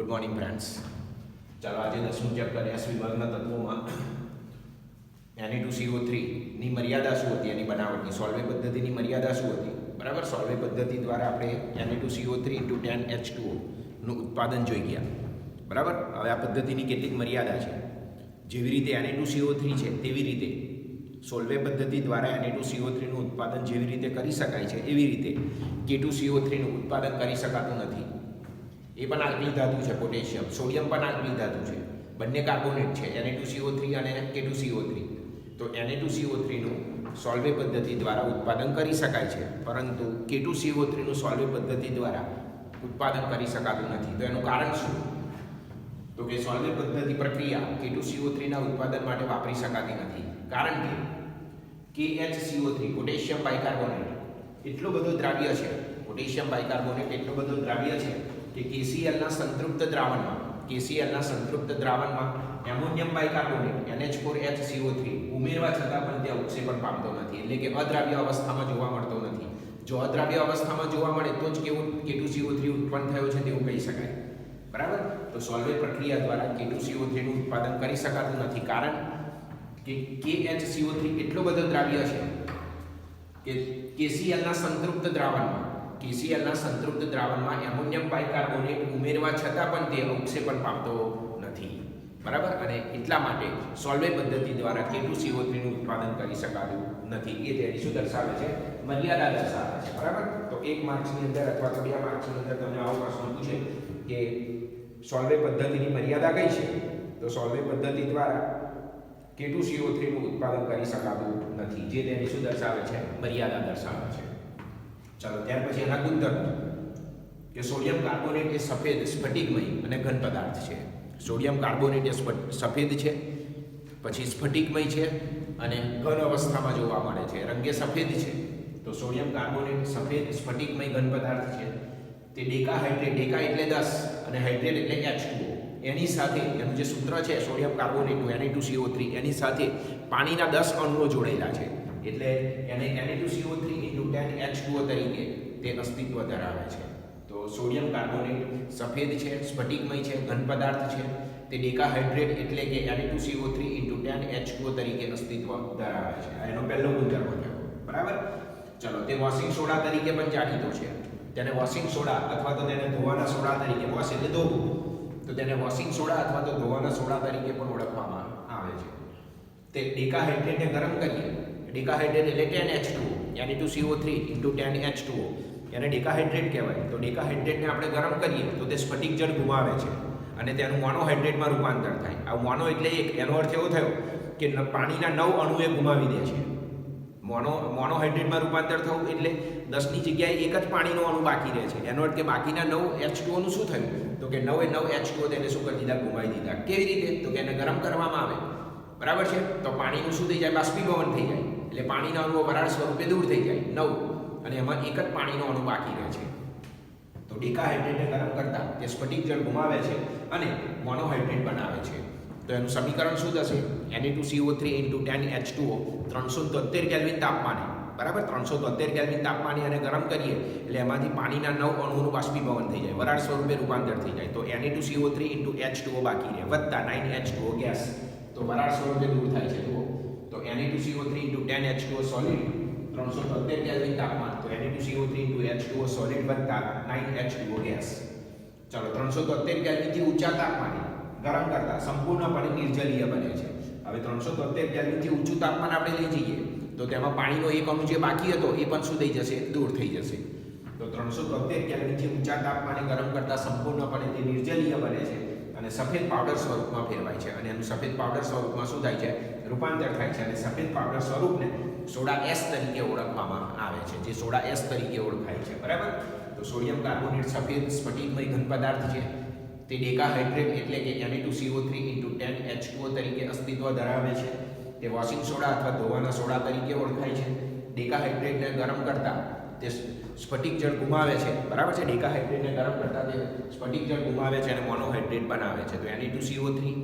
Good morning friends ચાલો આજે દસમું ચેપ્ટર એસ વિભાગના તત્વોમાં. એની ટુ સીઓ થ્રીની મર્યાદા શું હતી? એની બનાવટની સોલ્વે પદ્ધતિની મર્યાદા શું હતી? બરાબર? સોલ્વે પદ્ધતિ દ્વારા આપણે એની two CO three into ten એચનું ઉત્પાદન જોઈ ગયા. બરાબર? હવે આ પદ્ધતિની કેટલીક મર્યાદા છે. જેવી રીતે એની ટુ સીઓ થ્રી છે, તેવી રીતે. સોલ્વે પદ્ધતિ દ્વારા એની ટુ સીઓ થ્રીનું ઉત્પાદન જેવી રીતે કરી શકાય છે, એવી રીતે. કે ટુ સીઓ થ્રીનું ઉત્પાદન કરી શકાતું નથી. એ પણ આલ્કલી ધાતુ છે, પોટેશિયમ. સોડિયમ પણ આલ્કલી ધાતુ છે. બંને કાર્બોનેટ છે એને ટુ સીઓ થ્રી અને કે ટુ સીઓ થ્રી તો એને ટુ સીઓ થ્રીનું સોલ્વે પદ્ધતિ દ્વારા ઉત્પાદન કરી શકાય છે, પરંતુ કે ટુ સીઓ થ્રીનું સોલ્વે પદ્ધતિ દ્વારા ઉત્પાદન કરી શકાતું નથી. તો એનું કારણ શું? તો કે સોલ્વે પદ્ધતિ પ્રક્રિયા કે ટુ સીઓ થ્રીના ઉત્પાદન માટે વાપરી શકાતી નથી. કારણ કે કે H CO three potassium bicarbonate, એટલો બધો દ્રાવ્ય છે. પોટેશિયમ બાયકાર્બોનેટ એટલો બધો દ્રાવ્ય છે કે કેસીએલના સંતૃપ્ત દ્રાવણમાં, કેસીએલના સંતૃપ્ત દ્રાવણમાં એમોનિયમ બાયકાર્બોનેટ NH4HCO3 ઉમેરવા છતાં પણ તે ઉત્સેપન પામતો નથી, એટલે કે અદ્રાવ્ય અવસ્થામાં જોવા મળતો નથી. જો અદ્રાવ્ય અવસ્થામાં જોવા મળે તો જ કેવું K2CO3 ઉત્પન્ન થયો છે તેવું કહી શકાય. બરાબર? તો સોલ્વે પ્રક્રિયા દ્વારા K2CO3 નું ઉત્પાદન કરી શકાતું નથી. કારણ કે KHCO3 એટલો બધો દ્રાવ્ય છે કે કેસીએલના સંતૃપ્ત દ્રાવણમાં KClના સંતૃપ્ત દ્રાવણમાં એમોનિયમ બાયકાર્બોનેટ ઉમેરવા છતાં પણ તે અવક્ષેપણ પામતો નથી. બરાબર? અને એટલા માટે સોલ્વે પદ્ધતિ દ્વારા કેટલું સીઓ થ્રીનું ઉત્પાદન કરી શકાતું નથી. એ તેની શું દર્શાવે છે? મર્યાદા દર્શાવે છે. બરાબર? તો એક માર્ક્સની અંદર અથવા તો બે માર્ક્સની અંદર તમને આવો પ્રશ્ન પૂછે કે સોલ્વે પદ્ધતિની મર્યાદા કઈ છે? તો સોલ્વે પદ્ધતિ દ્વારા કેટલું સીઓ થ્રીનું ઉત્પાદન કરી શકાતું નથી. જે તેની શું દર્શાવે છે? મર્યાદા દર્શાવે છે. ચાલો, ત્યાર પછી એના ગુણધર્મ કે સોડિયમ કાર્બોનેટ એ સફેદ, સ્ફટિકમય અને ઘન પદાર્થ છે. સોડિયમ કાર્બોનેટ એ સફેદ છે, પછી સ્ફટિકમય છે અને ઘન અવસ્થામાં જોવા મળે છે. રંગે સફેદ છે, તો સોડિયમ કાર્બોનેટ સફેદ, સ્ફટિકમય ઘન પદાર્થ છે. તે ડેકા હાઇડ્રેટ ડેકા એટલે દસ અને હાઇડ્રેટ એટલે એચ એની સાથે, એનું જે સૂત્ર છે સોડિયમ કાર્બોનેટનું એની ટુ સીઓ થ્રી એની સાથે પાણીના દસ અણુઓ જોડેલા છે. એટલે એને એની two CO three into ten H તરીકે તે અસ્તિત્વ ધરાવે છે. તો સોડિયમ કાર્બોનેટ સફેદ છે, સ્ફટિકમય છે, ઘન પદાર્થ છે. તે ડેકાહાઇડ્રેટ એટલે કે એની two CO three into ten H તરીકે અસ્તિત્વ ધરાવે છે. એનો પહેલો ગુણધર્મ થયો બરાબર? ચલો, તે વોશિંગ સોડા તરીકે પણ જાણીતો છે. તેને વોશિંગ સોડા અથવા તો તેને ધોવાના સોડા તરીકે વોશ એટલે ધોવું. તો તેને વોશિંગ સોડા અથવા તો ધોવાના સોડા તરીકે પણ ઓળખવામાં આવે છે. તે ડેકાહાઇડ્રેટને ગરમ કરીએ. ડેકાહાઇડ્રેટ એટલે ten H two યાની two CO three into ten H two O એને ડિકાહાઇડ્રેટ કહેવાય. તો ડિકાહાઇડ્રેટને આપણે ગરમ કરીએ, તો તે સ્ફટિક જળ ગુમાવે છે. અને તેનું મોનોહાઇડ્રેટમાં રૂપાંતર થાય. આ મોનો એટલે એક, એનો અર્થ એવો થયો કે પાણીના નવ અણુ એ ગુમાવી દે છે. મોનો મોનોહાઇડ્રેટમાં રૂપાંતર થવું એટલે દસની જગ્યાએ એક જ પાણીનો અણુ બાકી રહે છે. એનો અર્થ કે બાકીના નવ એચ ટુઓનું શું થયું? તો કે નવે નવ એચ ટુઓ તેને શું કરી દીધા? ગુમાવી દીધા. કેવી રીતે? તો કે એને ગરમ કરવામાં આવે. બરાબર છે? તો પાણીનું શું થઈ જાય? બાષ્પીભવન થઈ જાય. એટલે પાણીના અણુઓ વરાળ સ્વરૂપે દૂર થઈ જાય, નવ. અને એમાં એક જ પાણીનો અણુ બાકી રહે છે. તો ડેકાહાઇડ્રેટને ગરમ કરતા તે સ્ફટિક જળ ગુમાવે છે અને મોનોહાઇડ્રેટ બનાવે છે. તો એનું સમીકરણ શું થશે? એની two CO three into ten H two O ત્રણસો તોતેર કેલ્વિન તાપમાને. બરાબર? ત્રણસો તોતેર કેલ્વિન તાપમાને અને ગરમ કરીએ, એટલે એમાંથી પાણીના નવ અણુનું બાષ્પીભવન થઈ જાય, વરાળ સ્વરૂપે રૂપાંતર થઈ જાય. તો એની two CO three into H two O બાકી રહે, વત્તા નાઇન એચ ટુઓ ગેસ. તો વરાળ સ્વરૂપે દૂર થાય છે, જુઓ. તો એની two CO three into ten H two O solid ત્રણસો તોતેર કેલ્વિન તાપમાન, તો એની two CO three into H two O solid બનતા nine H two O gas ચાલો, ત્રણસો તોતેર કેલ્વિનથી ઊંચા તાપમાને ગરમ કરતા સંપૂર્ણપણે નિર્જલીય બને છે. હવે ત્રણસો તોતેર કેલ્વિનથી ઊંચું તાપમાન આપણે લઈ જઈએ. તો તેમાં પાણીનો એક અણુ જે બાકી હતો, એ પણ શું થઈ જશે? દૂર થઈ જશે. તો ત્રણસો તોતેર કેલ્વિનથી ઊંચા તાપમાને ગરમ કરતા સંપૂર્ણપણે તે નિર્જલીય બને છે અને સફેદ પાવડર સ્વરૂપમાં ફેરવાય છે. અને એનું સફેદ પાવડર સ્વરૂપમાં શું થાય છે? રૂપાંતર થાય છે અને સફેદ પાવડર સ્વરૂપને સોડા એસ તરીકે ઓળખવામાં આવે છે, જે સોડા એસ તરીકે ઓળખાય છે, બરાબર? તો સોડિયમ કાર્બોનેટ સફેદ સ્ફટિકમય ઘન પદાર્થ છે. તે ડેકાહાઇડ્રેટ એટલે કે એની two CO three into ten H તરીકે અસ્તિત્વ ધરાવે છે. તે વોશિંગ સોડા અથવા ધોવાના સોડા તરીકે ઓળખાય છે. ડેકાહાઇડ્રેટને ગરમ કરતા તે સ્ફટિક જળ ગુમાવે છે. બરાબર છે? ડેકાહાઇડ્રેટને ગરમ કરતા તે સ્ફટિક જળ ગુમાવે છે અને મોનોહાઇડ્રેટ બનાવે છે. તો એની two CO three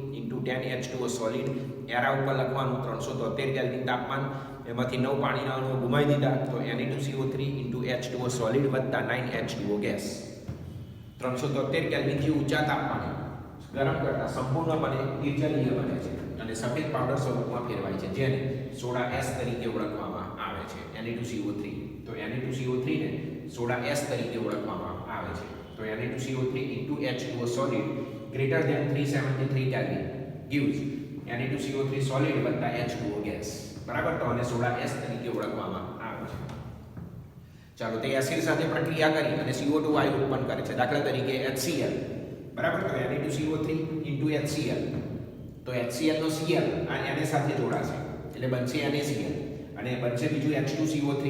ten H two O solid arrow ઉપર લખવાનું ત્રણસો તોતેર કેલ્વિન તાપમાન. એમાંથી નવ પાણીના અણુઓ ગુમાવી દીધા. તો એની two CO three into H two O solid વત્તા nine H two O gas ત્રણસો તોતેર કેલ્વિનથી ઊંચા તાપમાને. ગરમ કરતા સંપૂર્ણપણે નિર્જલીય બને છે. અને સફેદ પાવડર સ્વરૂપમાં ફેરવાય છે, જેને સોડા એસ તરીકે ઓળખવામાં આવે છે Na2CO3 તો Na2CO3 ને સોડા એસ તરીકે ઓળખવામાં આવે છે. તો Na2CO3 into H2O solid greater than 373 Kelvin gives Na2CO3 solid વત્તા H2O ગેસ બરાબર? તો આને સોડા એસ તરીકે ઓળખવામાં આવે છે. ચાલો, તે એસિડ સાથે પ્રક્રિયા કરી અને CO2 વાયુ ઉત્પન્ન કરે છે દાખલા તરીકે HCl બરાબર? તો Na2CO3 into HCl તો HCl નો Cl આ એને સાથે જોડાશે. એટલે બનશે NaCl અને બનશે બીજું H2CO3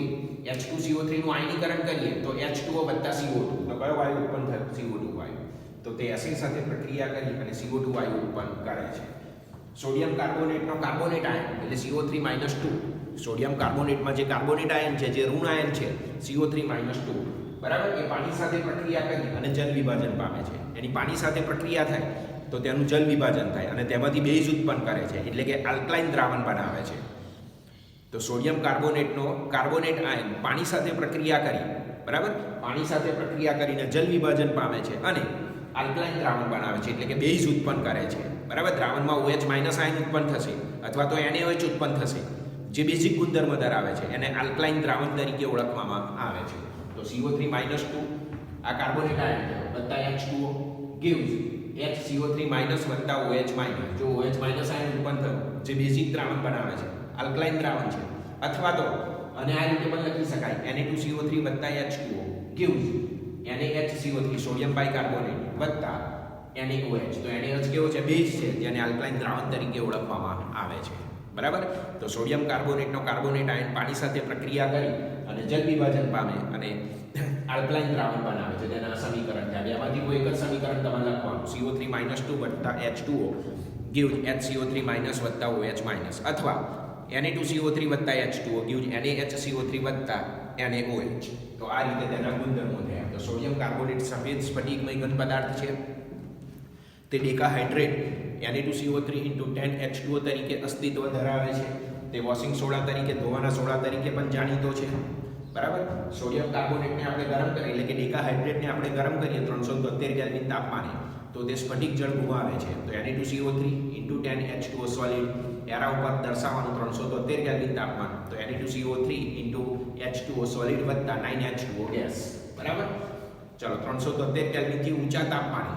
H2CO3 નું આયનીકરણ કરીએ તો H2O વત્તા CO2 તો કયો વાયુ ઉત્પન્ન થયો? CO2 વાયુ. તો તે એસિડ સાથે પ્રક્રિયા કરી અને CO2 વાયુ ઉત્પન્ન કરે છે. સોડિયમ કાર્બોનેટનો કાર્બોનેટ આયન, એટલે CO3 2 સોડિયમ કાર્બોનેટમાં જે કાર્બોનેટ આયન છે, જે ઋણ આયન છે CO3 2 બરાબર? એ પાણી સાથે પ્રક્રિયા કરી અને જલ વિભાજન પામે છે. એની પાણી સાથે પ્રક્રિયા થાય તો તેનું જલ વિભાજન થાય અને તેમાંથી બેઝ ઉત્પન્ન કરે છે, એટલે કે આલ્કલાઇન દ્રાવણ બનાવે છે. તો સોડિયમ કાર્બોનેટનો કાર્બોનેટ આયન પાણી સાથે પ્રક્રિયા કરી, બરાબર? પાણી સાથે પ્રક્રિયા કરીને જલ વિભાજન પામે છે અને આલ્કલાઇન દ્રાવણ બનાવે છે, એટલે કે બેઝ ઉત્પન્ન કરે છે. બરાબર? દ્રાવણમાં ઓએચ માઇનસ આયન ઉત્પન્ન થશે, અથવા તો NaOH ઉત્પન્ન થશે, જે બેઝિક ગુણધર્મ ધરાવે છે, એને આલ્કલાઇન દ્રાવણ તરીકે ઓળખવામાં આવે છે. તો CO3 2 આ કાર્બોનેટ આયન વત્તા H2O gives HCO3 વત્તા OH જો ઓએચ માઇનસ આયન ઉત્પન્ન થયું, જે બેઝિક દ્રાવણ બનાવે છે, આલ્કલાઇન દ્રાવણ છે, અથવા તો અને આ રીતે પણ લખી શકાય Na2CO3 વત્તા એચ ટુ ગીવ્સ એને H CO three sodium bicarbonate વત્તા NaOH તો NaOH કેવો છે? બેઝ છે, જેને આલ્કલાઇન દ્રાવણ તરીકે ઓળખવામાં આવે છે. બરાબર? તો સોડિયમ કાર્બોનેટનો કાર્બોનેટ આયન પાણી સાથે પ્રક્રિયા કરી અને જલ વિભાજન પામે અને આલ્કલાઇન દ્રાવણ બનાવે છે. આ સમીકરણ છે. આમાંથી કોઈ એક સમીકરણ તમારે લખવાનું. CO3 2 વત્તા H2O gives HCO3 વત્તા OH અથવા Na2CO3 વત્તા H2O gives NaHCO3 વત્તા NaOH તો આ રીતે તેના ગુણધર્મો થયા. તો સોડિયમ કાર્બોનેટ સફેદ સ્ફટિકમય ઘન પદાર્થ છે. તે ડેકાહાઇડ્રેટ Na2CO3 10H2O તરીકે અસ્તિત્વ ધરાવે છે. તે વોશિંગ સોડા તરીકે, ધોવાના સોડા તરીકે પણ જાણીતો છે. બરાબર? સોડિયમ કાર્બોનેટને આપણે ગરમ કરીએ એટલે કે ડેકાહાઇડ્રેટને આપણે ગરમ કરીએ ત્રણસો તોતેર કેલ્વિન તાપમાને, તો તે સ્ફટિક જળ ગુમાવે છે. તો Na2CO3 10H2O સોલિડ એરા ઉપર દર્શાવવાનું ત્રણસો તોતેર કેલ્વિન તાપમાન. તો Na2CO3 H2O સોલિડ વત્તા 9H2O ગેસ બરાબર? ચલો ત્રણસો તોતેર કેલ્વિનથી ઊંચા તાપમાને.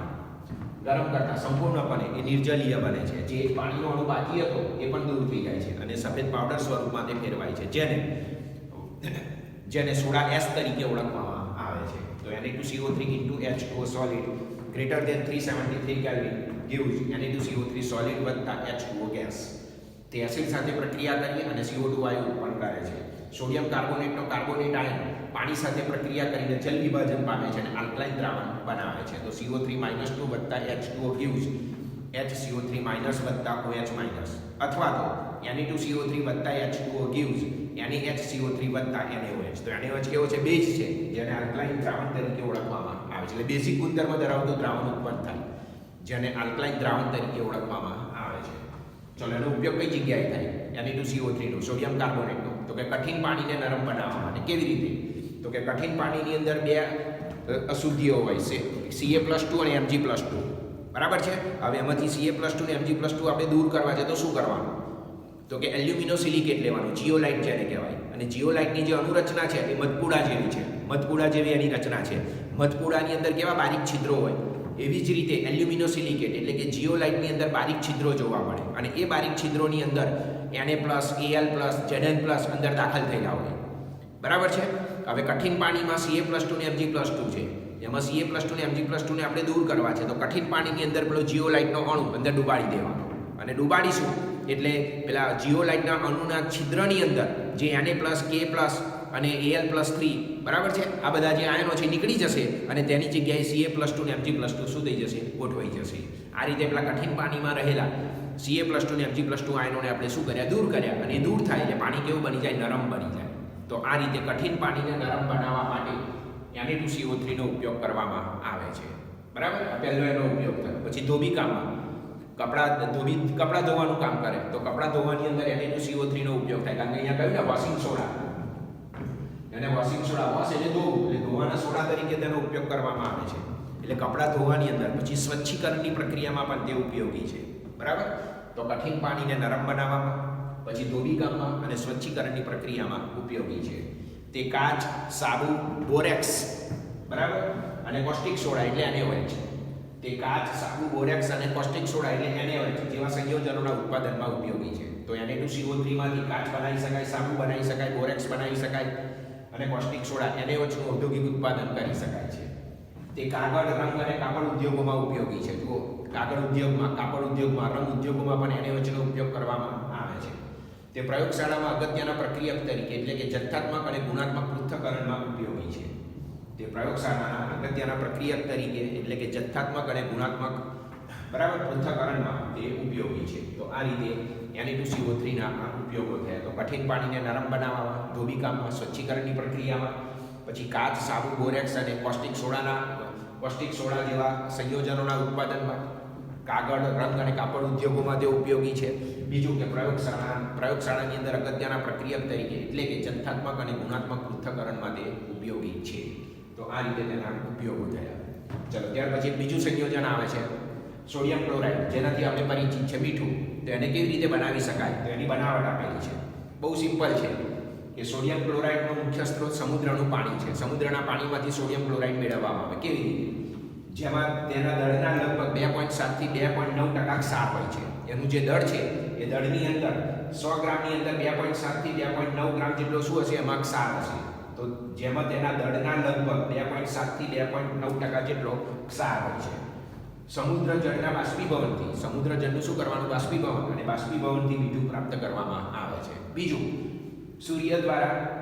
ગરમ કરતા સંપૂર્ણપણે એ નિર્જલીય બને છે. જે પાણીનો અણુ બાકી હતો એ પણ દૂર થઈ જાય છે અને સફેદ પાવડર સ્વરૂપમાં તે ફેરવાય છે. જેને જેને સોડા એસ તરીકે ઓળખવામાં આવે છે. તો એને two Na2CO3 H2O solid greater than 373 Kelvin gives Na2CO3 solid વત્તા H2O ગેસ તે એસિડ સાથે પ્રક્રિયા કરી અને CO2 વાયુ ઉત્પન્ન કરે છે. સોડિયમ કાર્બોનેટનો કાર્બોનેટ આયન પાણી સાથે પ્રક્રિયા કરીને જલ વિભાજન પામે છે અને આલ્કલાઇન દ્રાવણ બનાવે છે. તો CO3 2 વત્તા H2O gives HCO3 વત્તા માઇનસ અથવા તો Na2CO3 વત્તા H2O gives NaHCO3 વત્તા NaOH તો NaOH કેવો છે? બેઝ છે, જેને આલ્કલાઇન દ્રાવણ તરીકે ઓળખવામાં આવે છે. એટલે બેઝિક ગુણધર્મ ધરાવતું દ્રાવણ ઉત્પન્ન થાય, જેને આલ્કલાઇન દ્રાવણ તરીકે ઓળખવામાં આવે છે. ચલો, એનો ઉપયોગ કઈ જગ્યાએ થાય? એની ટુ સીઓ થ્રીનો સોડિયમ કાર્બોનેટનો તો કે કઠિન પાણીને નરમ બનાવવા માટે કેવી રીતે? તો કે કઠિન પાણીની અંદર બે અશુદ્ધિઓ હોય છે. સીએ પ્લસ ટુ અને એમજી પ્લસ ટુ બરાબર છે? હવે એમાંથી સીએ પ્લસ ટુ અને Mg+2 આપણે દૂર કરવા છે તો શું કરવાનું? તો કે એલ્યુમિનો સિલિકેટ લેવાનું, જીઓલાઇટ જેને કહેવાય. અને જીઓલાઇટની જે અનુરચના છે, એ મધપુડા જેવી છે. મધપુડા જેવી એની રચના છે. મધપુડાની અંદર કેવા બારીક છિદ્રો હોય? એવી જ રીતે એલ્યુમિનો સિલિકેટ એટલે કે જીઓલાઇટની અંદર બારીક છિદ્રો જોવા મળે. અને એ બારીક છિદ્રોની અંદર એને plus Al plus ZN plus અંદર દાખલ થયેલા હોય. બરાબર છે? હવે કઠિન પાણીમાં સીએ પ્લસ ટુ ને એમજી પ્લસ ટુ છે. એમાં સીએ પ્લસ ટુ ને એમજી પ્લસ ટુને આપણે દૂર કરવા છે. તો કઠિન પાણીની અંદર પેલો જીઓલાઇટનો અણુ અંદર ડૂબાડી દેવાનો. અને ડુબાડીશું એટલે પેલા જીઓલાઇટના અણુના છિદ્રની અંદર જે એને પ્લસ કે પ્લસ અને એલ પ્લસ થ્રી બરાબર છે? આ બધા જે આયનો છે નીકળી જશે અને તેની જગ્યાએ સીએ પ્લસ ટુ ને એમજી પ્લસ ટુ શું થઈ જશે? ગોઠવાઈ જશે. આ રીતે પેલા કઠિન પાણીમાં રહેલા સીએ પ્લસ ટુ ને એમજી પ્લસ ટુ આયનોને આપણે શું કર્યા? દૂર કર્યા અને દૂર થાય એટલે પાણી કેવું બની જાય? નરમ બની જાય. તો આ રીતે કઠિન પાણીને નરમ બનાવવા માટે ત્યાંની સીઓ થ્રીનો ઉપયોગ કરવામાં આવે છે. બરાબર? પહેલો એનો ઉપયોગ થયો. પછી ધોબિકામાં કપડાં, ધોબી, કપડાં ધોવાનું કામ કરે. તો કપડાં ધોવાની અંદર Na2CO3 નો ઉપયોગ થાય. કારણ કે અહીંયા કહ્યું ને વોશિંગ સોડા એને વોશિંગ સોડા વોશ એટલે ધોવું. એટલે ધોવાના સોડા તરીકે તેનો ઉપયોગ કરવામાં આવે છે. એટલે કપડાં ધોવાની અંદર પછી સ્વચ્છીકરણની પ્રક્રિયામાં પણ તે ઉપયોગી છે. બરાબર? તો કઠિન પાણીને નરમ બનાવવામાં, પછી ધોબીકામમાં અને સ્વચ્છીકરણની પ્રક્રિયામાં ઉપયોગી છે. તે કાચ, સાબુ, બોરેક્સ, બરાબર? અને કોસ્ટિક સોડા એટલે એને હોય છે. તે કાચ, સાબુ, બોરેક્સ અને કોસ્ટિક સોડા એટલે એને હોય છે, જેવા સંયોજનોના ઉત્પાદનમાં ઉપયોગી છે. તો એને ટુ સીઓ થ્રીમાંથી કાચ બનાવી શકાય, સાબુ બનાવી શકાય, બોરેક્સ બનાવી શકાય. અને કોસ્ટિક સોડા એને ઓછું ઔદ્યોગિક ઉત્પાદન કરી શકાય છે. તે કાગળ, રંગ અને કાપડ ઉદ્યોગોમાં ઉપયોગી છે. જુઓ, કાગળ ઉદ્યોગમાં, કાપડ ઉદ્યોગમાં, રંગ ઉદ્યોગોમાં પણ એને ઓછનો ઉપયોગ કરવામાં આવે છે. તે પ્રયોગશાળામાં અગત્યના પ્રક્રિયક તરીકે એટલે કે જથ્થાત્મક અને ગુણાત્મક પૃથ્થકરણમાં ઉપયોગી છે. તે પ્રયોગશાળાના અગત્યના પ્રક્રિયક તરીકે એટલે કે જથ્થાત્મક અને ગુણાત્મક બરાબર? પૃથ્થકરણમાં તે ઉપયોગી છે. તો આ રીતે એની ટુ સીઓ થ્રીના ઉપયોગો થયા. તો કઠિન પાણીને નરમ બનાવવામાં, ધોબીકામમાં, સ્વચ્છીકરણની પ્રક્રિયામાં, પછી કાચ, સાબુ, બોરેક્સ અને કોસ્ટિક સોડાના કોસ્ટિક સોડા જેવા સંયોજનોના ઉત્પાદનમાં કાગળ, રંગ અને કાપડ ઉદ્યોગોમાં તે ઉપયોગી છે. બીજું કે પ્રયોગશાળા, પ્રયોગશાળાની અંદર અગત્યના પ્રક્રિયક તરીકે એટલે કે જથ્થાત્મક અને ગુણાત્મક પૃથ્થકરણમાં તે ઉપયોગી છે. તો આ રીતે તેના ઉપયોગો થયા. ચલો, ત્યાર પછી બીજું સંયોજન આવે છે. સોડિયમ ક્લોરાઇડ, જેનાથી આપણે પરિચિત છે મીઠું, તો એને કેવી રીતે બનાવી શકાય? તો એની બનાવટ આપેલી છે. બહુ સિમ્પલ છે. કે સોડિયમ ક્લોરાઇડનો મુખ્ય સ્ત્રોત સમુદ્રનું પાણી છે. સમુદ્રના પાણીમાંથી સોડિયમ ક્લોરાઇડ મેળવવામાં આવે. કેવી રીતે? જેમાં તેના દળના લગભગ બે પોઈન્ટ સાતથી બે પોઈન્ટ નવ ટકા ક્ષાર હોય છે. એનું જે દળ છે, એ દળની અંદર સો ગ્રામની અંદર બે પોઈન્ટ સાતથી બે પોઈન્ટ નવ ગ્રામ જેટલો શું હશે? એમાં ક્ષાર હશે. તો જેમાં તેના દળના લગભગ બે પોઈન્ટ સાતથી બે પોઈન્ટ નવ ટકા જેટલો ક્ષાર હોય છે. સમુદ્ર જળના બાષ્પીભવનથી. સમુદ્ર જળનું શું કરવાનું? બાષ્પીભવન. અને બાષ્પીભવનથી મીઠું પ્રાપ્ત કરવામાં આવે છે. બીજું, સૂર્ય દ્વારા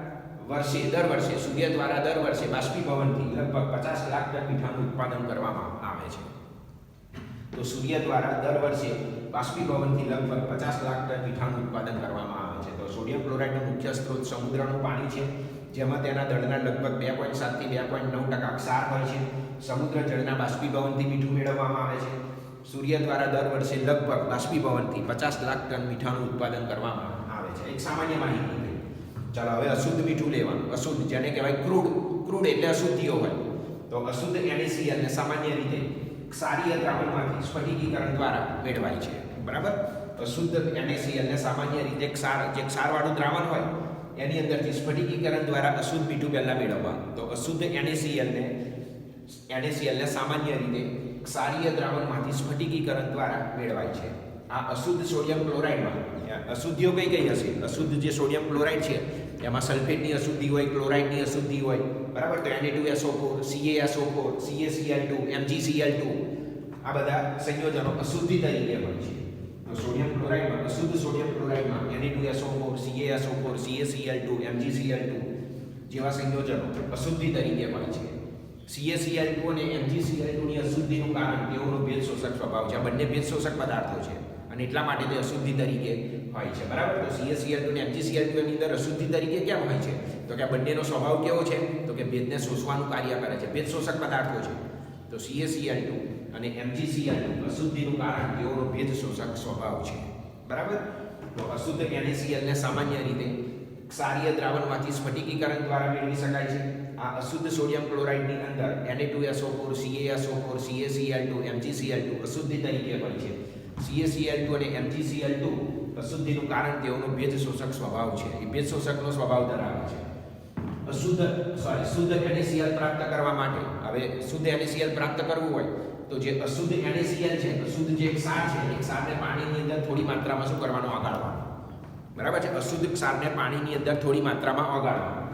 વર્ષે, દર વર્ષે, સૂર્ય દ્વારા દર વર્ષે બાષ્પીભવનથી લગભગ પચાસ લાખ ટન મીઠાનું ઉત્પાદન કરવામાં આવે છે. તો સૂર્ય દ્વારા દર વર્ષે બાષ્પીભવનથી લગભગ પચાસ લાખ ટન મીઠાનું ઉત્પાદન કરવામાં આવે છે. તો સોડિયમ ક્લોરાઇડનો મુખ્ય સ્ત્રોત સમુદ્રનું પાણી છે. જેમાં તેના દળના લગભગ બે પોઈન્ટ સાતથી બે પોઈન્ટ નવ ટકા ક્ષાર હોય છે. સમુદ્ર જળના બાષ્પીભવનથી મીઠું મેળવવામાં આવે છે. સૂર્ય દ્વારા દર વર્ષે લગભગ બાષ્પીભવનથી પચાસ લાખ ટન મીઠાનું ઉત્પાદન કરવામાં આવે છે. એક સામાન્ય માહિતી ચાલો હવે અશુદ્ધ મીઠું લેવાનું. અશુદ્ધ જેને કહેવાય ક્રૂડ. ક્રૂડ એટલે અશુદ્ધિઓ હોય. તો અશુદ્ધ NaCl ને સામાન્ય રીતે ક્ષારીય દ્રાવણમાંથી સ્ફટિકીકરણ દ્વારા મેળવાય છે. બરાબર? અશુદ્ધ NaCl ને સામાન્ય રીતે ક્ષાર, જે ક્ષારવાળું દ્રાવણ હોય એની અંદરથી સ્ફટિકીકરણ દ્વારા અશુદ્ધ મીઠું પહેલાં મેળવવા. તો અશુદ્ધ એનએસીએલને એનએસીએલને સામાન્ય રીતે ક્ષારીય દ્રાવણમાંથી સ્ફટિકીકરણ દ્વારા મેળવાય છે. આ અશુદ્ધ સોડિયમ ક્લોરાઇડમાં અશુદ્ધિઓ કઈ કઈ હશે? અશુદ્ધ જે સોડિયમ ક્લોરાઇડ છે, એમાં સલ્ફેટની અશુદ્ધિ હોય, ક્લોરાઇડની અશુદ્ધિ હોય, બરાબર? તો Na2SO4 CaSO4 CaCl2 MgCl2 આ બધા સંયોજનો અશુદ્ધિ તરીકે હોય છે. સોડિયમ ક્લોરાઇડમાં અશુદ્ધ sodium ક્લોરાઇડમાં Na2SO4 CaSO4 CaCl2 MgCl2 જેવા સંયોજનો અશુદ્ધિ તરીકે હોય છે CaCl2 અને MgCl2 ની અશુદ્ધિનું કારણ તેઓનો ભેદ શોષક સ્વભાવ છે આ બંને ભેદ શોષક પદાર્થો છે અને એટલા માટે તે અશુદ્ધિ તરીકે હોય છે બરાબર તો CaCl2 અને MgCl2 ની અંદર અશુદ્ધિ તરીકે કેમ હોય છે તો કે આ બંનેનો સ્વભાવ કેવો છે તો કે ભેદને શોષવાનું કાર્ય કરે છે ભેદ શોષક પદાર્થો છે તો CaCl2 અને MgCl2 અશુદ્ધિનું કારણ તેઓનો ભેજ શોષક સ્વભાવ છે. બરાબર? તો અશુદ્ધ એનએસીએલને સામાન્ય રીતે ક્ષારીય દ્રાવણમાંથી સ્ફટિકીકરણ દ્વારા મેળવી શકાય છે. આ અશુદ્ધ સોડિયમ ક્લોરાઇડની અંદર Na2SO4 CaSO4 CaCl2 MgCl2 અશુદ્ધિ તરીકે હોય છે. CaCl2 અને એમજીસીએલ ટુ અશુદ્ધિનું કારણ તેઓનો ભેજ શોષક સ્વભાવ છે. એ ભેજ શોષકનો સ્વભાવ ધરાવે છે. અશુદ્ધ સોરી શુદ્ધ એનએસીએલ પ્રાપ્ત કરવા માટે. હવે શુદ્ધ એનએસીએલ પ્રાપ્ત કરવું હોય તો જે અશુદ્ધ NaCl છે, અશુદ્ધ જે ક્ષાર છે, એ ક્ષારને પાણીની અંદર થોડી માત્રામાં શું કરવાનું? ઓગાળવાનું. બરાબર છે? અશુદ્ધ ક્ષારને પાણીની અંદર થોડી માત્રામાં ઓગાળવાનું.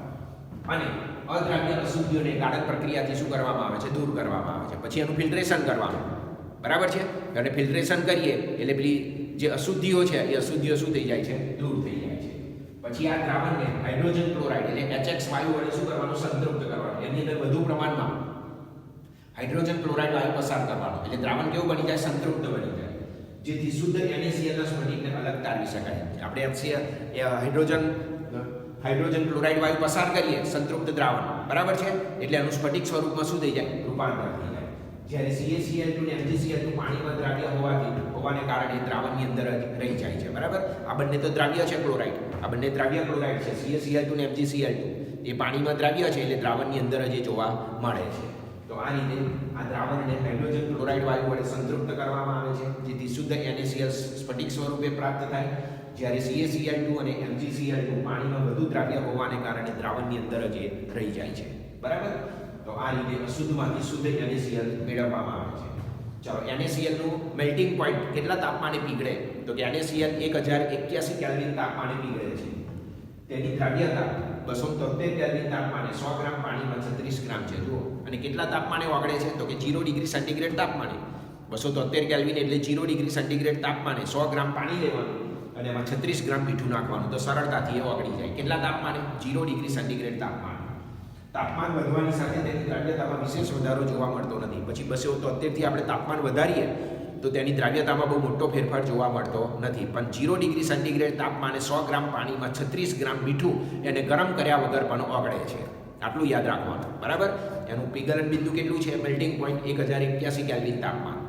અને અદ્રાવ્ય અશુદ્ધિઓને ગાળક પ્રક્રિયાથી શું કરવામાં આવે છે? દૂર કરવામાં આવે છે. પછી એનું ફિલ્ટ્રેશન કરવાનું. બરાબર છે? અને ફિલ્ટ્રેશન કરીએ એટલે પેલી જે અશુદ્ધિઓ છે, એ અશુદ્ધિઓ શું થઈ જાય છે? દૂર થઈ જાય છે. પછી આ દ્રાવણને હાઇડ્રોજન ક્લોરાઇડ એટલે એચએક્સ વાયુ વડે શું કરવાનું? સંતૃપ્ત કરવાનું. એની અંદર વધુ પ્રમાણમાં હાઇડ્રોજન ક્લોરાઇડ વાયુ પસાર કરવાનો. એટલે દ્રાવણ કેવું બની જાય? સંતૃપ્ત બની જાય. જેથી શુદ્ધ NaCl બનીને અલગ તારવી શકાય. આપણે HCl હાઇડ્રોજન હાઇડ્રોજન ક્લોરાઇડ વાયુ પસાર કરીએ, સંતૃપ્ત દ્રાવણ. બરાબર છે? એટલે એનું સ્ફટિક સ્વરૂપમાં શું થઈ જાય? રૂપાંતર થઈ જાય. જ્યારે CaCl2 ને MgCl2 પાણીમાં દ્રાવ્ય હોવાથી, હોવાને કારણે દ્રાવણની અંદર જ રહી જાય છે. બરાબર? આ બંને તો દ્રાવ્ય છે ક્લોરાઇડ. આ બંને દ્રાવ્ય ક્લોરાઇડ છે. CaCl2 ને MgCl2. એ પાણીમાં દ્રાવ્ય છે, એટલે દ્રાવણની અંદર જ એ જોવા મળે છે. તો આ રીતે આ દ્રાવણને હાઇડ્રોજન ક્લોરાઇડ વાયુ વડે સંતૃપ્ત કરવામાં આવે છે, જેથી શુદ્ધ NaCl સ્ફટિક સ્વરૂપે પ્રાપ્ત થાય. જ્યારે CaCl2 અને MgCl2 પાણીમાં વધુ દ્રાવ્ય હોવાને કારણે દ્રાવણની અંદર જ એ રહી જાય છે. બરાબર? તો આ રીતે અશુદ્ધમાંથી શુદ્ધ NaCl મેળવવામાં આવે છે. ચાલો, NaCl મેલ્ટિંગ પોઈન્ટ કેટલા તાપમાને પીગળે? તો કે હજાર એક્યાસી કેલ્વિન તાપમાને પીગળે છે. તેની દ્રાવ્યતા બસો તોતેર કેલ્વિન તાપમાને સો ગ્રામ પાણીમાં છત્રીસ ગ્રામ છે. જુઓ. અને કેટલા તાપમાને ઓગળે છે? તો કે જીરો ડિગ્રી સેન્ટીગ્રેડ તાપમાને. બસો તોતેર કેલ્વિન એટલે જીરો ડિગ્રી સેન્ટીગ્રેડ તાપમાને સો ગ્રામ પાણી લેવાનું અને એમાં છત્રીસ ગ્રામ મીઠું નાખવાનું. તો સરળતાથી એ ઓગળી જાય. કેટલા તાપમાને? જીરો ડિગ્રી સેન્ટીગ્રેડ તાપમાન. તાપમાન વધવાની સાથે તેની દ્રાવ્યતામાં વિશેષ વધારો જોવા મળતો નથી. પછી બસો તોતેરથી આપણે તાપમાન વધારીએ, તો તેની દ્રાવ્યતામાં બહુ મોટો ફેરફાર જોવા મળતો નથી. પણ જીરો ડિગ્રી સેન્ટીગ્રેડ તાપમાને સો ગ્રામ પાણીમાં છત્રીસ ગ્રામ મીઠું એને ગરમ કર્યા વગર પણ ઓગળે છે. આટલું યાદ રાખવાનું, બરાબર? એનું પીગલન બિંદુ કેટલું છે? મેલ્ટિંગ પોઈન્ટ એક હજાર એક્યાસી કેલ્વિન તાપમાન.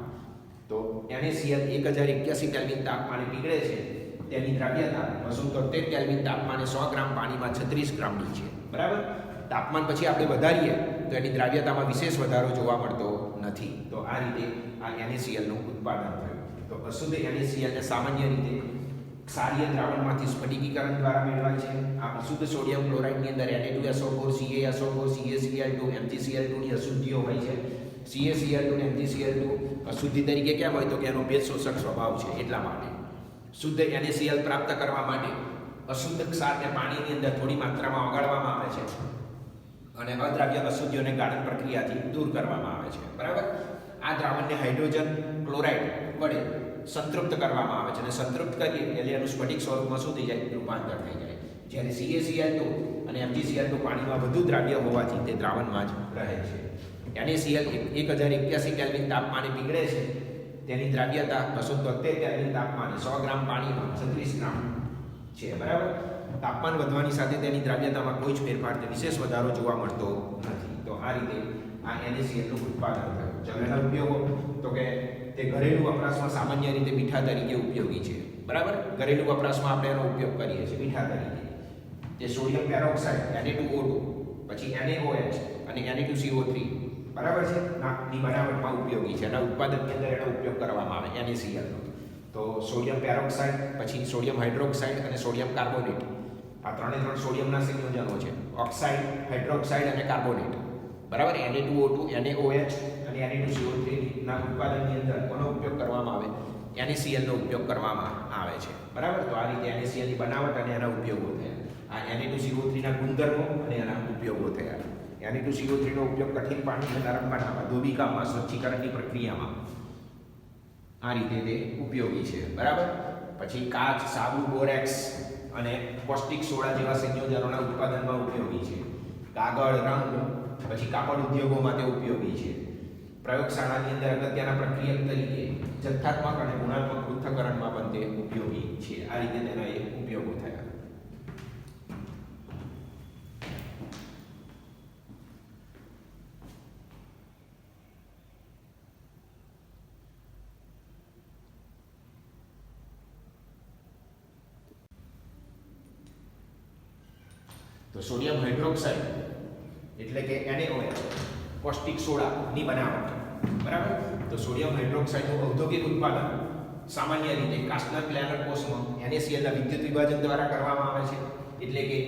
તો NaCl એક હજાર એક્યાસી કેલ્વિન તાપમાને પીગળે છે, તેની દ્રાવ્યતા બસો તોતેર કેલ્વિન તાપમાને સો ગ્રામ પાણીમાં છત્રીસ ગ્રામની છે બરાબર? તાપમાન પછી આપણે વધારીએ, તો એની દ્રાવ્યતામાં વિશેષ વધારો જોવા મળતો નથી. તો આ રીતે આ એનએસીએલનું ઉત્પાદન થયું. તો અશુદ્ધ NaCl ને સામાન્ય રીતે ક્ષારીય દ્રાવણમાંથી સ્ફટિકીકરણ દ્વારા મેળવાય છે. આ અશુદ્ધ સોડિયમ ક્લોરાઇડની અંદર Na2SO4 CaSO4 CaCl2 MgCl2 ની અશુદ્ધિઓ હોય છે. સીએસીએલ ટુ એમજીસીએલ ટુ અશુદ્ધિ તરીકે કેમ હોય તો કે એનો ભેજ શોષક સ્વભાવ છે એટલા માટે. શુદ્ધ એનએસીએલ પ્રાપ્ત કરવા માટે અશુદ્ધ ક્ષારને પાણીની અંદર થોડી માત્રામાં ઓગાળવામાં આવે છે અને અદ્રાવ્ય અશુદ્ધિઓને ગાળણ પ્રક્રિયાથી દૂર કરવામાં આવે છે. બરાબર? આ દ્રાવણને હાઇડ્રોજન ક્લોરાઇડ વડે સંતૃપ્ત કરવામાં આવે છે અને સંતૃપ્ત કરીએ એટલે એનું સ્ફટિક સ્વરૂપમાં શું થઈ જાય? રૂપાંતર થઈ જાય. જ્યારે CaCl2 અને MgCl2 પાણીમાં વધુ દ્રાવ્ય હોવાથી તે દ્રાવણમાં જ રહે છે. NaCl એક હજાર એક્યાસી કેલ્વિન તાપમાને પીગળે છે. તેની દ્રાવ્યતા બસો તોતેર કેલ્વિન તાપમાને સો ગ્રામ પાણીમાં છત્રીસ ગ્રામ છે. બરાબર? તાપમાન વધવાની સાથે તેની દ્રાવ્યતામાં કોઈ જ ફેરફાર કે વિશેષ વધારો જોવા મળતો નથી. તો આ રીતે આ એનએસીએલનું ઉત્પાદન થયું. ચાલો ઉપયોગો તો કે તે ઘરેલું વપરાશમાં સામાન્ય રીતે મીઠા તરીકે ઉપયોગી છે. બરાબર? ઘરેલું વપરાશમાં આપણે એનો ઉપયોગ કરીએ છીએ, મીઠા તરીકે. તે સોડિયમ પેરોક્સાઇડ Na2O2 પછી NaOH અને Na2CO3 બરાબર છે? ની બનાવટમાં ઉપયોગી છે એના ઉત્પાદનની અંદર એનો ઉપયોગ કરવામાં આવે NaCl નો. તો સોડિયમ પેરોક્સાઇડ, પછી સોડિયમ હાઇડ્રોક્સાઇડ અને સોડિયમ કાર્બોનેટ. આ ત્રણે ત્રણ સોડિયમના સંયોજનો છે. ઓક્સાઇડ, હાઇડ્રોક્સાઇડ અને કાર્બોનેટ. બરાબર? Na2O2 NaOH અને Na2CO3 ના ઉત્પાદનની અંદર કોનો ઉપયોગ કરવામાં આવે NaCl નો ઉપયોગ કરવામાં આવે છે. બરાબર? તો આ રીતે NaCl ની બનાવટ અને એના ઉપયોગો થયા. આ એની ટુ સીઓ થ્રીના ગુણધર્મો અને એના ઉપયોગો થયા. એની ટુ સીઓ થ્રીનો ઉપયોગ કઠિન પાણીને નરમ બનાવવા ધોબીકામાં સ્વચ્છીકરણની પ્રક્રિયામાં આ રીતે તે ઉપયોગી છે. બરાબર? પછી કાચ, સાબુ, બોરેક્સ અને પૌષ્ટિક સોડા જેવા સંયોજનોના ઉત્પાદનમાં ઉપયોગી છે. કાગળ, રંગ, પછી કાપડ ઉદ્યોગો માટે ઉપયોગી છે. પ્રયોગશાળાની અંદર અગત્યના પ્રક્રિયક તરીકે જથ્થાત્મક અને ગુણાત્મક પૃથ્થકરણમાં પણ તે ઉપયોગી છે. આ રીતે તેના એ ઉપયોગો થયા. તો સોડિયમ હાઇડ્રોક્સાઇડ એટલે કે NaOH પૌષ્ટિક સોડાની બનાવટ. બરાબર? તો સોડિયમ હાઇડ્રોક્સાઇડનું ઔદ્યોગિક ઉત્પાદન સામાન્ય રીતે કાસ્ટનર પ્લેનર કોષમાં એનએસીએલના વિદ્યુત વિભાજન દ્વારા કરવામાં આવે છે. એટલે કે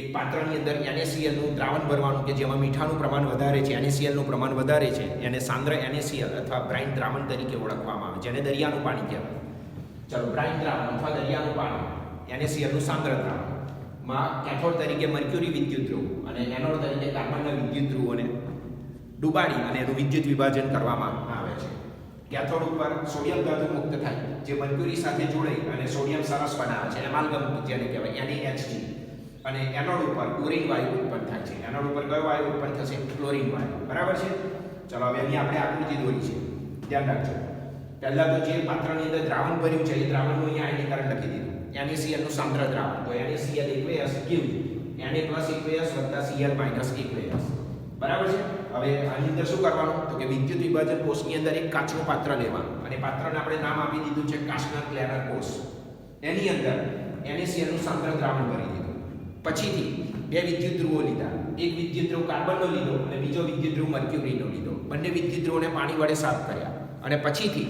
એક પાત્રની અંદર એનએસીએલનું દ્રાવણ ભરવાનું કે જેમાં મીઠાનું પ્રમાણ વધારે છે એનએસીએલનું પ્રમાણ વધારે છે, એને સાંદ્ર એનએસીએલ અથવા બ્રાઇન દ્રાવણ તરીકે ઓળખવામાં આવે જેને દરિયાનું પાણી કહેવાય. ચલો, બ્રાઇન દ્રાવણ અથવા દરિયાનું પાણી એનએસીએલનું સાંદ્ર દ્રાવણ. માં કેથોડ તરીકે મર્ક્યુરી વિદ્યુત ધ્રુવ અને એનોડ તરીકે કાર્બનના વિદ્યુત ધ્રુવોને ડુબાડી અને એનું વિદ્યુત વિભાજન કરવામાં આવે છે. કેથોડ ઉપર સોડિયમ ધાતુ મુક્ત થાય, જે મર્ક્યુરી સાથે જોડાઈ અને સોડિયમ સરસ બનાવે છે, એમાલગમ જેને કહેવાય NaHG અને એનોડ ઉપર ક્લોરીન વાયુ ઉત્પન્ન થાય છે. એનોડ ઉપર કયો વાયુ ઉત્પન્ન થશે? ક્લોરિન વાયુ. બરાબર છે? ચલો, હવે અહીં આપણે આકૃતિ દોરી છે. ધ્યાન રાખજો. પહેલા તો જે પાત્રની અંદર દ્રાવણ ભર્યું છે, એ દ્રાવણનું અહીંયા આયનીકરણ લખી દીધું. NaCl નું સાંદ્ર દ્રાવણ. તો NaCl એકવેસ ક્યુ Na એકવેસ વત્તા Cl એકવેસ બરાબર છે? હવે આની અંદર શું કરવાનું? તો કે વિદ્યુત વિભાજન કોષની અંદર એક કાચનું પાત્ર લેવાનું. અને પાત્રને આપણે નામ આપી દીધું છે કાચના ક્લેરર કોષ. એની અંદર NaCl નું સાંદ્ર દ્રાવણ ભરી દીધું. પછીથી બે વિદ્યુત ધ્રુવો લીધા. એક વિદ્યુત ધ્રુવ કાર્બનનો લીધો અને બીજો વિદ્યુત ધ્રુવ મર્ક્યુરીનો લીધો. બંને વિદ્યુત ધ્રુવોને પાણી વડે સાફ કર્યા. અને પછીથી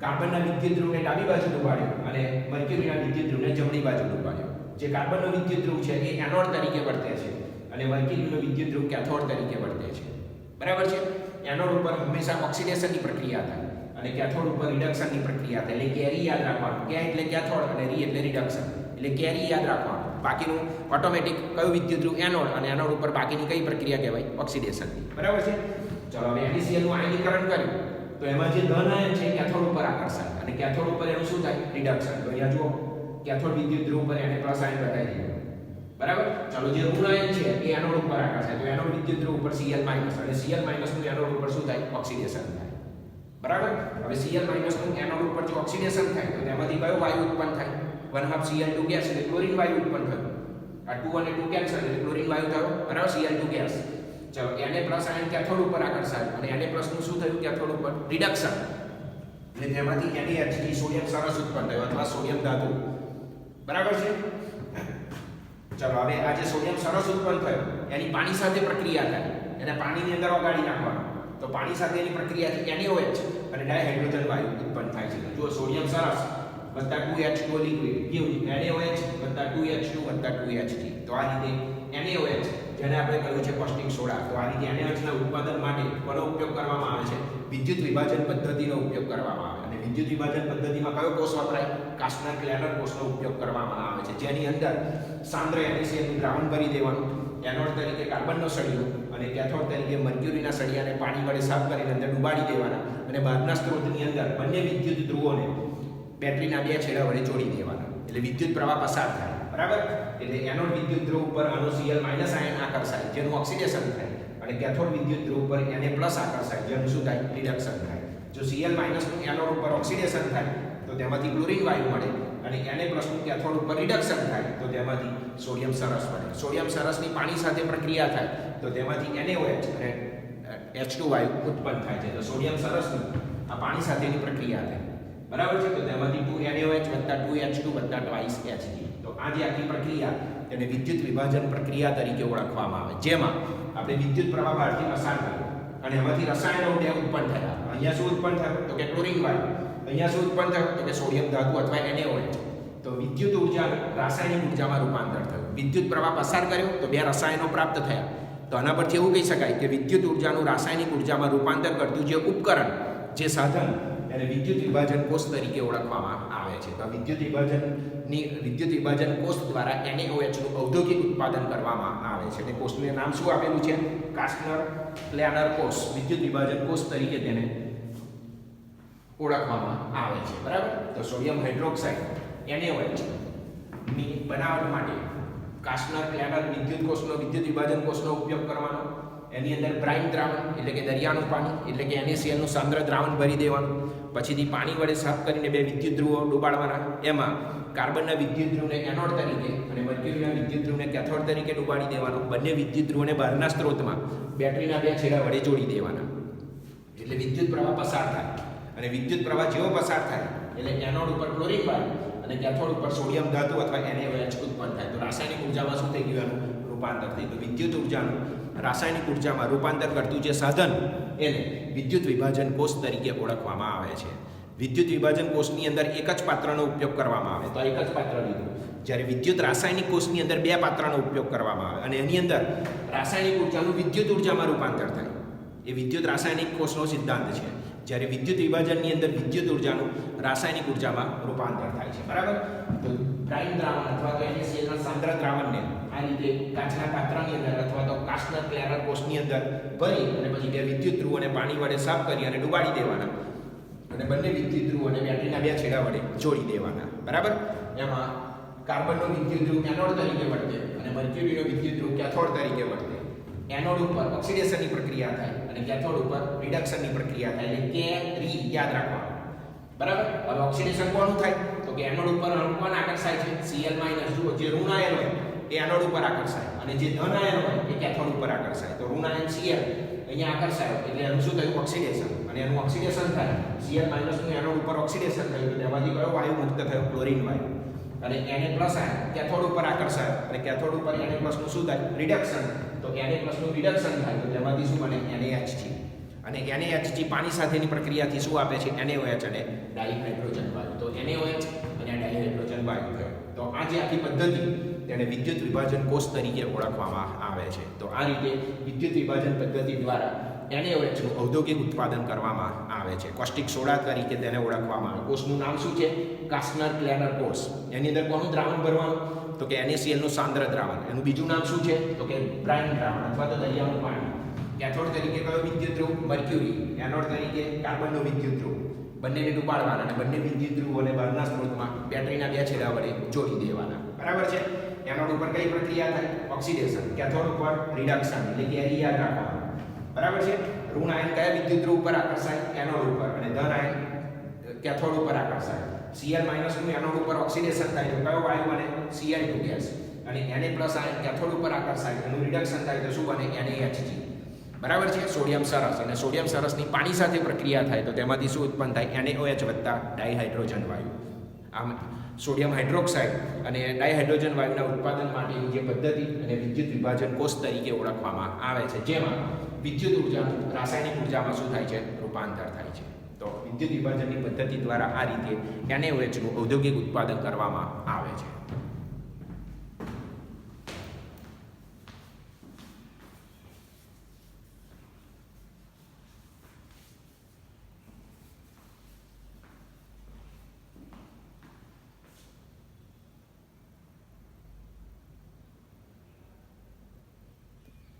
કાર્બનના વિદ્યુત ધ્રુવને ડાબી બાજુ ડૂબાડ્યો અને મર્ક્યુરીના વિદ્યુત ધ્રુવને જમણી બાજુ ડૂબાડ્યો જે કાર્બનનો વિદ્યુત ધ્રુવ છે એ એનોડ તરીકે વર્તે છે અને મર્ક્યુરીનો વિદ્યુત ધ્રુવ કેથોડ તરીકે વર્તે છે. બરાબર છે? એનોડ ઉપર હંમેશા ઓક્સિડેશનની પ્રક્રિયા થાય અને કેથોડ ઉપર રિડક્શનની પ્રક્રિયા થાય. એટલે કેરી યાદ રાખવાનું. કે એટલે કેથોડ અને રી એટલે રિડક્શન એટલે કેરી યાદ રાખવાનું. બાકીનું ઓટોમેટિક કયું વિદ્યુત ધ્રુવ એનોડ અને એનોડ ઉપર બાકીની કઈ પ્રક્રિયા કહેવાય? ઓક્સિડેશનની બરાબર છે? ચલો, હવે NaCl આયનીકરણ કર્યું. તો એમાં જે ધન આયન છે કેથોડ ઉપર આકર્ષણ. અને કેથોડ ઉપર એનું શું થાય? રિડક્શન તો અહીંયા જુઓ કેથોડ વિદ્યુત ધ્રુવ પર એને પ્લસ આયન બતાવી દીધું. બરાબર? ચાલો જે ઋણ આયન છે એ એનોડ ઉપર આકર્ષાય તો એનોડ વિદ્યુત ધ્રુવ ઉપર Cl અને Cl નું એનોડ ઉપર શું થાય? ઓક્સિડેશન થાય. બરાબર? હવે Cl નું એનોડ ઉપર જો ઓક્સિડેશન થાય, તો તેમાંથી કયો વાયુ ઉત્પન્ન થાય? વન હાફ Cl2 ગેસ એટલે ક્લોરીન વાયુ ઉત્પન્ન થયો. આ 2 અને 2 કેન્સલ એટલે ક્લોરીન વાયુ થયો. બરાબર? Cl2 ગેસ ચલો Na પ્લસ આયન કેથોડ ઉપર આકર્ષાય અને Na નું શું થયું? કેથોડ ઉપર રિડક્શન એટલે તેમાંથી NaHG સોડિયમ સરસ ઉત્પન્ન થયો, અથવા સોડિયમ ધાતુ. બરાબર છે? ચલો, હવે આ જે સોડિયમ સરસ ઉત્પન્ન થયો. એની પાણી સાથે પ્રક્રિયા થાય. એને પાણીની અંદર ઓગાળી નાખવાનું. તો પાણી સાથે એની પ્રક્રિયાથી NaOH અને ડાયહાઇડ્રોજન વાયુ ઉત્પન્ન થાય છે. જો સોડિયમ સરસ. વત્તા 2H2O લિક્વિડ give NaOH વત્તા 2H2 વત્તા 2Hg તો આ રીતે NaOH જેને આપણે કહ્યું છે કોસ્ટિક સોડા તો આ રીતે NaOH ઉત્પાદન માટે કોનો ઉપયોગ કરવામાં આવે છે? વિદ્યુત વિભાજન પદ્ધતિનો ઉપયોગ કરવામાં આવે. અને વિદ્યુત વિભાજન પદ્ધતિમાં કયો કોષ વપરાય? કાસ્ટનર ક્લેનર કોષનો ઉપયોગ કરવામાં આવે છે. જેની અંદર સાંદ્ર NaCl દ્રાવણ ભરી દેવાનું, એનોડ તરીકે કાર્બનનો સળિયો અને કેથોડ તરીકે મર્ક્યુરીના સળિયાને પાણી વડે સાફ કરીને અંદર ડુબાડી દેવાના અને બહારના સ્ત્રોતની અંદર બંને વિદ્યુત ધ્રુવોને બેટરીના બે છેડા વડે જોડી દેવાના. એટલે વિદ્યુત પ્રવાહ પસાર થાય. બરાબર? એટલે એનોડ વિદ્યુત ધ્રુવ ઉપર આનો Cl આયન આકર્ષાય, જેનું ઓક્સિડેશન થાય. અને કેથોડ વિદ્યુત ધ્રુવ ઉપર Na આકર્ષાય, જેનું શું થાય? રિડક્શન થાય. જો Cl નું એનોડ ઉપર ઓક્સિડેશન થાય, તો તેમાંથી ક્લોરીન વાયુ મળે. અને Na નું કેથોડ ઉપર રિડક્શન થાય, તો તેમાંથી સોડિયમ સરસ મળે. સોડિયમ સરસની પાણી સાથે પ્રક્રિયા થાય, તો તેમાંથી NaOH અને H2 વાયુ ઉત્પન્ન થાય છે. તો સોડિયમ સરસની આ પાણી સાથેની પ્રક્રિયા થાય. બરાબર છે? તો તેમાંથી 2 NaOH 2H2 twice Hg તો આ જે આખી પ્રક્રિયા તેને વિદ્યુત વિભાજન પ્રક્રિયા તરીકે ઓળખવામાં આવે. જેમાં આપણે વિદ્યુત પ્રવાહ બહારથી પસાર કર્યો અને એમાંથી રસાયણો બે ઉત્પન્ન થયા. અહીંયા શું ઉત્પન્ન થયું? તો કે ક્લોરિન વાયુ. અહીંયા શું ઉત્પન્ન થયું? તો કે સોડિયમ ધાતુ અથવા NaOH તો વિદ્યુત ઊર્જા રાસાયણિક ઉર્જામાં રૂપાંતર થયું. વિદ્યુત પ્રવાહ પસાર કર્યો, તો બે રસાયણો પ્રાપ્ત થયા. તો આના પરથી એવું કહી શકાય કે વિદ્યુત ઉર્જાનું રાસાયણિક ઉર્જામાં રૂપાંતર કરતું જે ઉપકરણ, જે સાધન એને વિદ્યુત વિભાજન કોષ તરીકે ઓળખવામાં આવે છે. તો વિદ્યુત વિભાજનની, વિદ્યુત વિભાજન કોષ દ્વારા NaOH ઔદ્યોગિક ઉત્પાદન કરવામાં આવે છે. અને કોષનું નામ શું આપેલું છે? કાસ્ટનર પ્લેનર કોષ વિદ્યુત વિભાજન કોષ તરીકે તેને ઓળખવામાં આવે છે. બરાબર? તો સોડિયમ હાઇડ્રોક્સાઇડ NaOH ની બનાવટ માટે કાસ્ટનર પ્લેનર વિદ્યુત કોષનો, વિદ્યુત વિભાજન કોષનો ઉપયોગ કરવાનો. એની અંદર બ્રાઇન દ્રાવણ, એટલે કે દરિયાનું પાણી, એટલે કે NaCl નું સાંદ્ર દ્રાવણ ભરી દેવાનું. પછીથી પાણી વડે સાફ કરીને બે વિદ્યુત ધ્રુવો ડૂબાડવાના. એમાં કાર્બનના વિદ્યુત ધ્રુવને એનોડ તરીકે અને મર્ક્યુરીના વિદ્યુત ધ્રુવને કેથોડ તરીકે ડૂબાડી દેવાનો. બંને વિદ્યુત ધ્રુવને બહારના સ્ત્રોતમાં બેટરીના બે છેડા વડે જોડી દેવાના. એટલે વિદ્યુત પ્રવાહ પસાર થાય. અને વિદ્યુત પ્રવાહ જેવો પસાર થાય, એટલે એનોડ ઉપર ક્લોરિન વાયુ અને કેથોડ ઉપર સોડિયમ ધાતુ અથવા NaOH ઉત્પન્ન થાય. તો રાસાયણિક ઉર્જામાં શું થઈ ગયું એનું રૂપાંતર થઈ તો વિદ્યુત ઉર્જાનું રાસાયણિક ઉર્જામાં રૂપાંતર કરતું જે સાધન, એને વિદ્યુત વિભાજન કોષ તરીકે ઓળખવામાં આવે છે. વિદ્યુત વિભાજન કોષની અંદર એક જ પાત્રનો ઉપયોગ કરવામાં આવે. તો એક જ પાત્ર લીધું. જ્યારે વિદ્યુત રાસાયણિક કોષની અંદર બે પાત્રનો ઉપયોગ કરવામાં આવે. અને એની અંદર રાસાયણિક ઉર્જાનું વિદ્યુત ઉર્જામાં રૂપાંતર થાય. એ વિદ્યુત રાસાયણિક કોષનો સિદ્ધાંત છે. જ્યારે વિદ્યુત વિભાજનની અંદર વિદ્યુત ઉર્જાનું રાસાયણિક ઉર્જામાં રૂપાંતર થાય છે. બરાબર? તો પ્રાઇમ દ્રાવણ અથવા તો NaCl ના સાંદ્ર દ્રાવણને આ રીતે કાચના પાત્રની અંદર અથવા કાસ્ટનર ક્લેનર કોષની અંદર ભરી અને પછી બે વિદ્યુત ધ્રુવોને પાણી વડે સાફ કરી અને ડુબાડી દેવાના. અને બંને વિદ્યુત ધ્રુવોને બેટરીના બે છેડા વડે જોડી દેવાના. બરાબર? એમાં કાર્બનનો વિદ્યુત ધ્રુવ એનોડ તરીકે વર્તે અને મર્ક્યુરીનો વિદ્યુત ધ્રુવ કેથોડ તરીકે વર્તે. એનોડ ઉપર ઓક્સિડેશનની પ્રક્રિયા થાય અને કેથોડ ઉપર રિડક્શનની પ્રક્રિયા થાય એટલે કે રી યાદ રાખવાનું. બરાબર? હવે ઓક્સિડેશન કોનું થાય? તો કે એનોડ ઉપર કોણ આકર્ષાય છે. Cl જુઓ જે ઋણ આયન હોય એ એનોડ ઉપર આકર્ષાય. અને જે ધન આયન હોય, એ કેથોડ ઉપર આકર્ષાય. તો ઋણ આયન Cl અહીંયા આકર્ષાય. એટલે એનું શું થયું? ઓક્સિડેશન. અને એનું ઓક્સિડેશન થાય. Cl માઇનસનું એનોડ ઉપર ઓક્સિડેશન થયું. એટલે એમાંથી કયો? વાયુ મુક્ત થયો ક્લોરીન વાયુ. અને Na પ્લસ આયન કેથોડ ઉપર આકર્ષાય. અને કેથોડ ઉપર Na પ્લસનું શું થાય? રિડક્શન તો Na પ્લસનું રિડક્શન થાય. તો એમાંથી શું બને? NaHG અને NaHG પાણી સાથેની પ્રક્રિયાથી શું આપે છે? NaOH અને ડાયહાઇડ્રોજન વાયુ. તો NaOH અને ડાયહાઇડ્રોજન વાયુ થયો. તો આ જે આખી પદ્ધતિ તેને વિદ્યુત વિભાજન કોષ તરીકે ઓળખવામાં આવે છે. તો આ રીતે વિદ્યુત વિભાજન પદ્ધતિ દ્વારા NaOH નું ઔદ્યોગિક ઉત્પાદન કરવામાં આવે છે. કોસ્ટિક સોડા તરીકે તેને ઓળખવામાં આવે. કોષનું નામ શું છે? કાસ્નર ક્લેનર કોષ. એની અંદર કોનું દ્રાવણ ભરવાનું? તો કે એનએસીએલનું સાંદ્ર દ્રાવણ. એનું બીજું નામ શું છે? તો કે બ્રાઇન દ્રાવણ અથવા તો દરિયાનું પાણી. કેથોડ તરીકે કયો વિદ્યુત ધ્રુવ? મર્ક્યુરી. એનોડ તરીકે કાર્બનનો વિદ્યુત ધ્રુવ. બંનેને ડૂબાડવાના અને બંને વિદ્યુત ધ્રુવોને બહારના સ્ત્રોતમાં બેટરીના બે છેડા વડે જોડી દેવાના. બરાબર છે? એનોડ ઉપર કઈ પ્રક્રિયા થાય? ઓક્સિડેશન કેથોડ ઉપર રિડક્શન એટલે કે એ યાદ રાખવાનું. બરાબર છે? ઋણ આયન કયા વિદ્યુત ધ્રુવ ઉપર આકર્ષાય? એનોડ ઉપર. અને ધન આયન કેથોડ ઉપર આકર્ષાય. Cl નું એનોડ ઉપર ઓક્સિડેશન થાય તો કયો વાયુ બને? Cl2 ગેસ અને Na આયન કેથોડ ઉપર આકર્ષાય, એનું રિડક્શન થાય તો શું બને? NaHG બરાબર છે? સોડિયમ સરસ. અને સોડિયમ સરસની પાણી સાથે પ્રક્રિયા થાય તો તેમાંથી શું ઉત્પન્ન થાય? NaOH વત્તા ડાઈહાઇડ્રોજન વાયુ. આમ સોડિયમ હાઇડ્રોક્સાઇડ અને ડાયહાઇડ્રોજન વાયુના ઉત્પાદન માટેની જે પદ્ધતિ અને વિદ્યુત વિભાજન કોષ તરીકે ઓળખવામાં આવે છે. જેમાં વિદ્યુત ઊર્જા, રાસાયણિક ઉર્જામાં શું થાય છે? રૂપાંતર થાય છે. તો વિદ્યુત વિભાજનની પદ્ધતિ દ્વારા આ રીતે NaOH નું ઔદ્યોગિક ઉત્પાદન કરવામાં આવે છે.